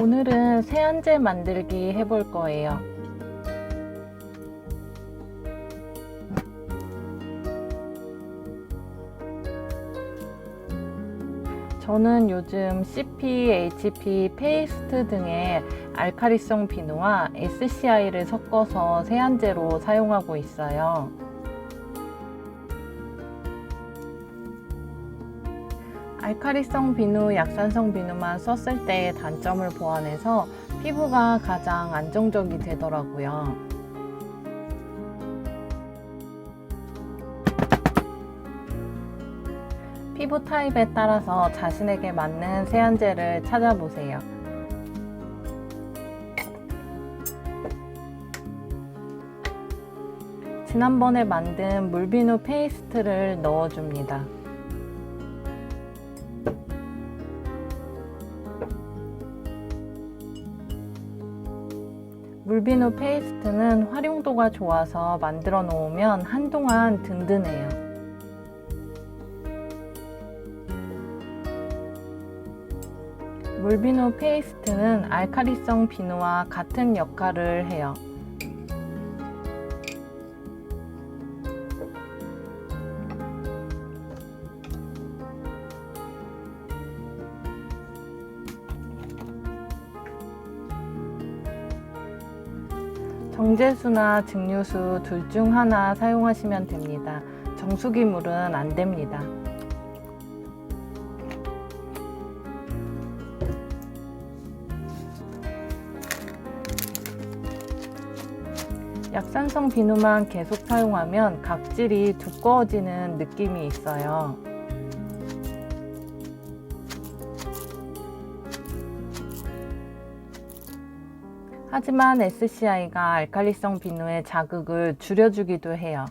오늘은 세안제 만들기 해볼 거예요. 저는 요즘 CP, HP, 페이스트 등의 알카리성 비누와 SCI를 섞어서 세안제로 사용하고 있어요. 알카리성 비누, 약산성 비누만 썼을 때의 단점을 보완해서 피부가 가장 안정적이 되더라고요. 피부 타입에 따라서 자신에게 맞는 세안제를 찾아보세요. 지난번에 만든 물비누 페이스트를 넣어줍니다. 물비누 페이스트는 활용도가 좋아서 만들어 놓으면 한동안 든든해요. 물비누 페이스트는 알카리성 비누와 같은 역할을 해요. 정제수나 증류수 둘 중 하나 사용하시면 됩니다. 정수기 물은 안 됩니다. 약산성 비누만 계속 사용하면 각질이 두꺼워지는 느낌이 있어요. 하지만 SCI가 알칼리성 비누의 자극을 줄여주기도 해요.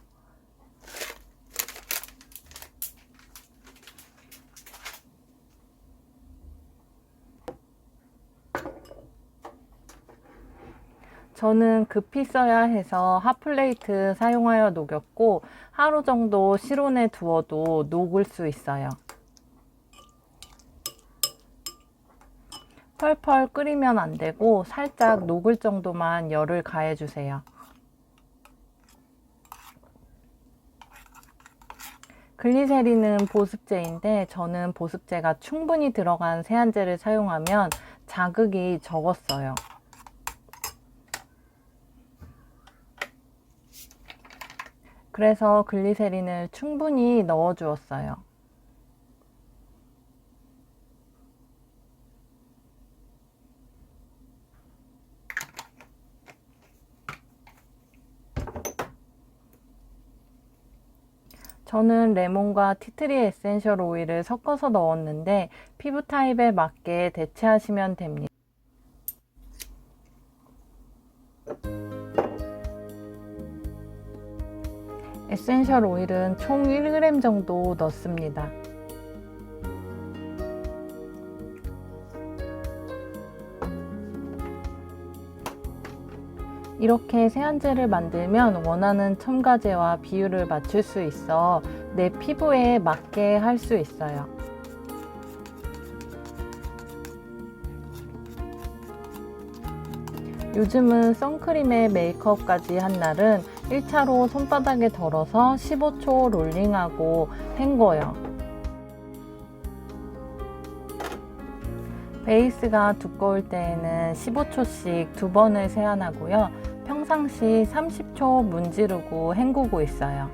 저는 급히 써야 해서 핫플레이트 사용하여 녹였고 하루 정도 실온에 두어도 녹을 수 있어요. 펄펄 끓이면 안 되고 살짝 녹을 정도만 열을 가해 주세요. 글리세린은 보습제인데 저는 보습제가 충분히 들어간 세안제를 사용하면 자극이 적었어요. 그래서 글리세린을 충분히 넣어 주었어요. 저는 레몬과 티트리 에센셜 오일을 섞어서 넣었는데 피부 타입에 맞게 대체하시면 됩니다. 에센셜 오일은 총 1g 정도 넣습니다. 이렇게 세안제를 만들면 원하는 첨가제와 비율을 맞출 수 있어 내 피부에 맞게 할 수 있어요. 요즘은 선크림에 메이크업까지 한 날은 1차로 손바닥에 덜어서 15초 롤링하고 헹궈요. 베이스가 두꺼울 때에는 15초씩 두 번을 세안하고요. 평상시 30초 문지르고 헹구고 있어요.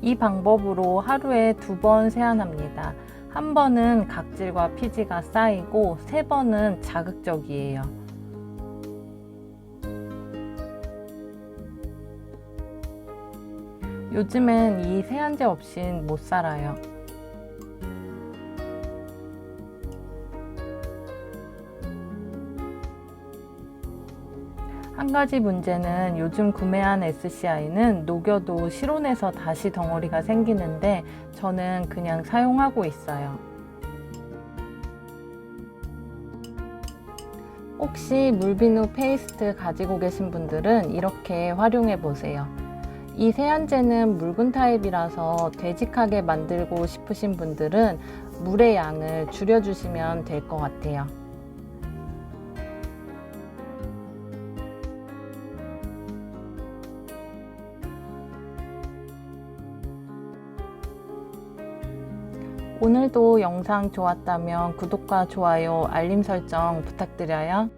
이 방법으로 하루에 두 번 세안합니다. 한 번은 각질과 피지가 쌓이고 세 번은 자극적이에요. 요즘엔 이 세안제 없인 못 살아요. 한 가지 문제는 요즘 구매한 SCI는 녹여도 실온에서 다시 덩어리가 생기는데 저는 그냥 사용하고 있어요. 혹시 물비누 페이스트 가지고 계신 분들은 이렇게 활용해 보세요. 이 세안제는 묽은 타입이라서 되직하게 만들고 싶으신 분들은 물의 양을 줄여주시면 될 것 같아요. 오늘도 영상 좋았다면 구독과 좋아요, 알림 설정 부탁드려요.